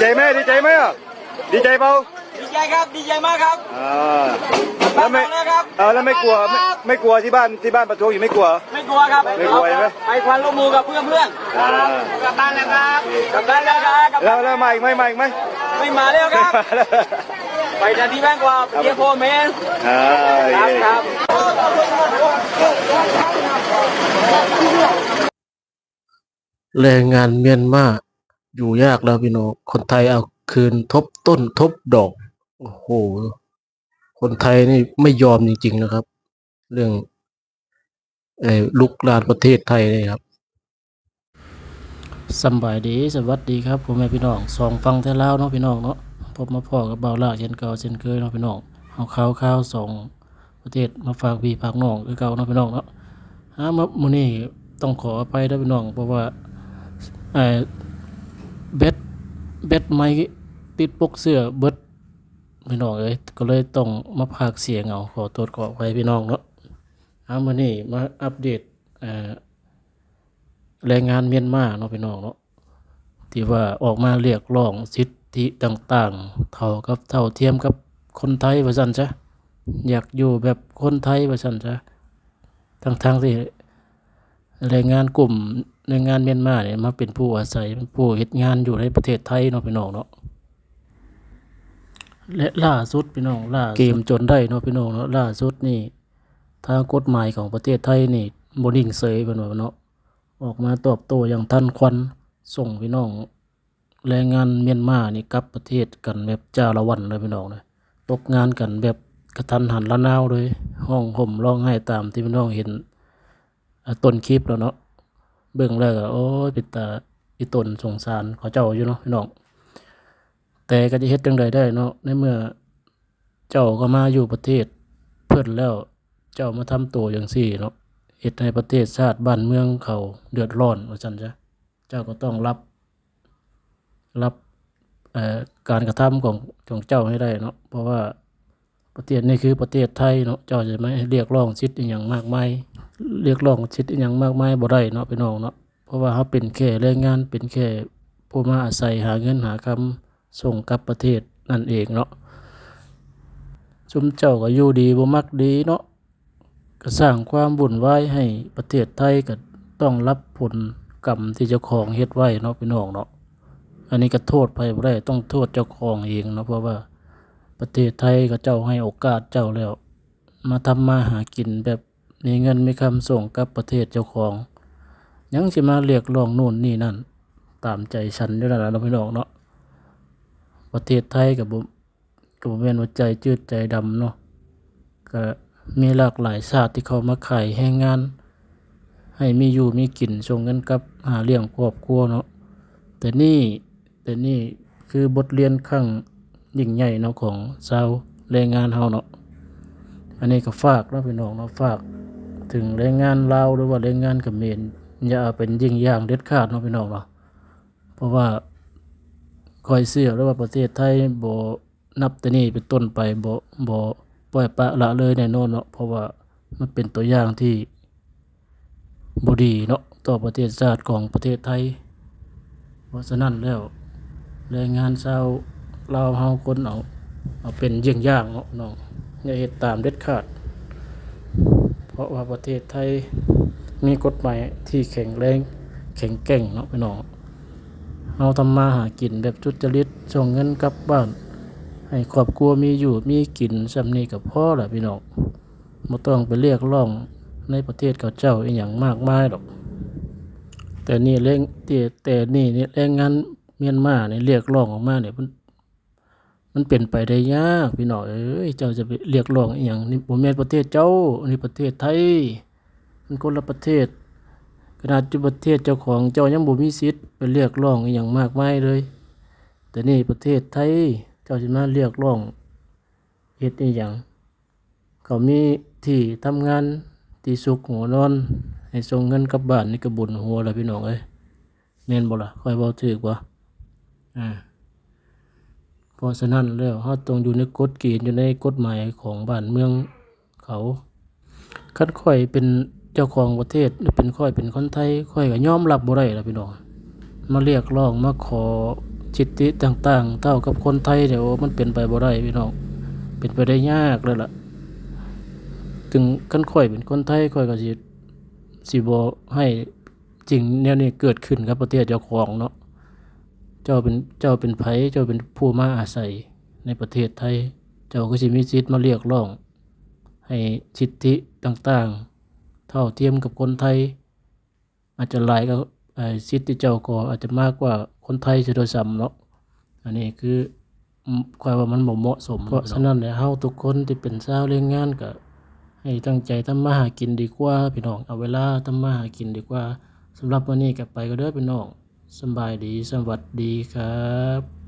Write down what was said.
ใจไหมดีใจไหมอะดีใจเปล่าดีใจครับดีใจมากครับอ่าแล้วไม่แล้วครับเออแล้วไม่กลัวไม่ไม่กลัวที่บ้านที่บ้านประท้วงอยู่ไม่กลัว ไม่กลัวครับไม่กลัวใช่ไหมไปควันร่วมมือกับเพื่อนเพื่อนอ่ากลับบ้านแล้วครับกลับบ้านแล้วครับกลับแล้วแล้วมาอีกไหมมาอีกไหมไม่มาแล้วครับไปทันทีแม่งกว่าเยี่ยมพ่อแม่อ่าครับครับแรงงานเมียนมา อยู่ยากแล้วพี่น้องคนไทยเอาคืนทบต้นทบดอก โอ้โห คนไทยนี่ไม่ยอมจริง ๆนะครับ เรื่องเออลุกลานประเทศไทยเลยครับสบายดีสวัสดีครับผมแม่พี่น้องสองฟังแท้แล้วเนาะพี่น้องเนาะพบมาพ่อกับเบาล่าเช่นเก่าเช่นเคยเนาะพี่น้องเอาข้าวข้าวสองประเทศมาฝากพี่ฝากน้องคือเก่าเนาะพี่น้องเนาะฮะมื้อมื้อนี้ต้องขออภัยด้วยพี่น้องเพราะว่าเอ่อ เบ็ดเบ็ดไม้ติดปกเสื้อเบิดพี่น้องเอ้ยก็เลยต้องมาพากเสียงเอาขอตรวจขอไปพี่น้องเนาะเอามานี่มาอัปเดตแรงงานเมียนมาเนาะพี่น้องเนาะที่ว่าออกมาเรียกร้องสิทธิต่างๆ เท่ากับเท่าเทียมกับคนไทยว่าซั่นจ้ะอยากอยู่แบบคนไทยว่าซั่นจ้ะทั้งๆที่ แรงงานกลุ่มแรงงานเมียนมาเนี่ยมาเป็นผู้อาศัยเป็นผู้เฮ็ดงานอยู่ในประเทศไทยเนาะพี่น้องเนาะและล่าสุดพี่น้องล่าเกมจนได้เนาะพี่น้องเนาะล่าสุดนี่ทางกฎหมายของประเทศไทยนี่บ่นิ่งเฉยเพิ่นว่าเนาะออกมาตอบโต้อย่างทันควันส่งพี่น้องแรงงานเมียนมานี่กลับประเทศกันแบบจ้าละวันเลยพี่น้องเลยตกงานกันแบบกระทันหันละนาวเลย ห้องห่มร้องไห้ตามที่พี่น้องเห็น ต้นคลิปแล้วเนาะเบื้องแรกอะโอ้ยปิดตาอีตนสงสารเขาเจ้าอยู่เนาะพี่น้องแต่ก็จะเฮ็ดจังใดได้เนาะในเมื่อเจ้าก็มาอยู่ประเทศเพิ่นแล้วเจ้ามาทำตัวอย่างซี่เนาะเฮ็ดให้ประเทศชาติบ้านเมืองเขาเดือดร้อนว่าซั่นจ้ะเจ้าก็ต้องรับ รับการกระทำของของเจ้าให้ได้เนาะเพราะว่า ประเทศนี้คือประเทศไทยเนาะเจ้าจะไม่เรียกร้องสิทธิ์อย่างมากมายเรียกร้องสิทธิ์อย่างมากมายบ่ได้เนาะพี่น้องเนาะเพราะว่าเขาเป็นแค่แรงงานเป็นแค่ผู้มาอาศัยหาเงินหาคำส่งกลับประเทศนั่นเองเนาะชุมเจ้าก็อยู่ดีบ่มักดีเนาะก็สร้างความวุ่นวายให้ประเทศไทยก็ต้องรับผลกรรมที่เจ้าของเฮ็ดไว้เนาะพี่น้องเนาะอันนี้ก็โทษไปบ่ได้ต้องโทษเจ้าของเองเนาะเพราะว่า ประเทศไทยก็เจ้าให้โอกาสเจ้าแล้ว มาทำมาหากินแบบมีเงินมีคำส่งกับประเทศเจ้าของ ยังสิมาเรียกร้องนู่นนี่นั่น ตามใจฉันอยู่นั่นแหละเนาะพี่น้องเนาะประเทศไทยกับกับบ่แม่นว่าใจจืดใจดำเนาะก็มีหลากหลายชาติที่เขามาขายแรงงาน ให้มีอยู่มีกินส่งเงินกับหาเลี้ยงครอบครัวเนาะแต่นี่แต่นี่คือบทเรียนครั้ง ยิ่งใหญ่เนาะของชาวแรงงานเฮาเนาะอันนี้ก็ฝากเนาะพี่น้องเนาะฝากถึงแรงงานลาวหรือว่าแรงงานเขมรอย่าเอาเป็นยิ่งอย่างเด็ดขาดเนาะพี่น้องเนาะเพราะว่าคอยเสียหรือว่าประเทศไทยบ่นับแต่นี้เป็นต้นไปบ่บ่ปล่อยปละละเลยแน่นอนเนาะเพราะว่ามันเป็นตัวอย่างที่บ่ดีเนาะต่อประเทศชาติของประเทศไทย เพราะฉะนั้นแล้วแรงงานชาว ลาเฮาคนเอาเอาเป็นเยี่ยงอย่างเนาะน้องอย่าเฮ็ดตามเด็ดขาด เพราะว่าประเทศไทยมีกฎหมายที่แข็งแรงแข็งแกร่งเนาะพี่น้องเราทำมาหากินแบบจุจริตส่งเงินกลับบ้าน ให้ครอบครัวมีอยู่มีกินสำนีกับพ่อแหละพี่น้องไม่ต้องไปเรียกร้องในประเทศเขาเจ้าอีหยังมากมายหรอก แต่นี่เร่งแต่แต่นี่นี่แรงงานเมียนมาเนี่ยเรียกร้องออกมาเนี่ย มันมันเป็นไปได้ยากพี่น้องเอ้ยเจ้าจะไปเรียกร้องอหย่างนี่บ่แม่นประเทศเจ้าอันนี้ประเทศไทย มันคนละประเทศขนาดจุประเทศเจ้าของเจ้ายังบ่มีสิทธิ์ไปเรียกร้องอหย่างมากมายเลย แต่นี่ประเทศไทยเจ้าสิมาเรียกร้องเฮ็ดอีหยังเขามีที่ทำงานที่สุขหัวนอน ให้ส่งเงินกลับบ้านนี่ก็บุญหัวแล้วพี่น้องเอ้ยแม่นบ่ล่ะค่อยเว้าถูกบ่อ่า ราะฉะนั้นแล้วเขาต้องอยู่ในกฎเกณฑ์อยู่ในกฎหมายของบ้านเมืองเขาคัดค่อยเป็นเจ้าของประเทศหรือเป็นค่อยเป็นคนไทยค่อยก็ยอมรับบ่ได้ล่ะพี่น้องมาเรียกร้องมาขอสิทธิต่างๆ เท่ากับคนไทยเดี๋ยวมันเป็นไปบ่ได้พี่น้องเป็นไปได้ยากเลยล่ะถึงกันข่อยเป็นคนไทยข่อยก็สิสิบ่ให้จริงแนวนี้เกิดขึ้นกับประเทศเจ้าของเนาะ เจ้าเป็นเจ้าเป็นไผเจ้าเป็นผู้มาอาศัยในประเทศไทย เจ้าก็สิมีสิทธิ์มาเรียกร้อง ให้สิทธิต่างๆ เท่าเทียมกับคนไทย อาจจะหลายก็สิทธิเจ้าก็อาจจะมากกว่าคนไทยจะโดยซ้ำเนาะอันนี้คือความว่ามันบ่เหมาะสม เพราะฉะนั้นเนี่ยเฮาทุกคนที่เป็นชาวแรงงานก็ให้ตั้งใจทำมาหากินดีกว่าพี่น้องเอาเวลาทำมาหากินดีกว่าสำหรับวันนี้ก็ไปก็เด้อพี่น้อง สบายดีสวัสดีครับ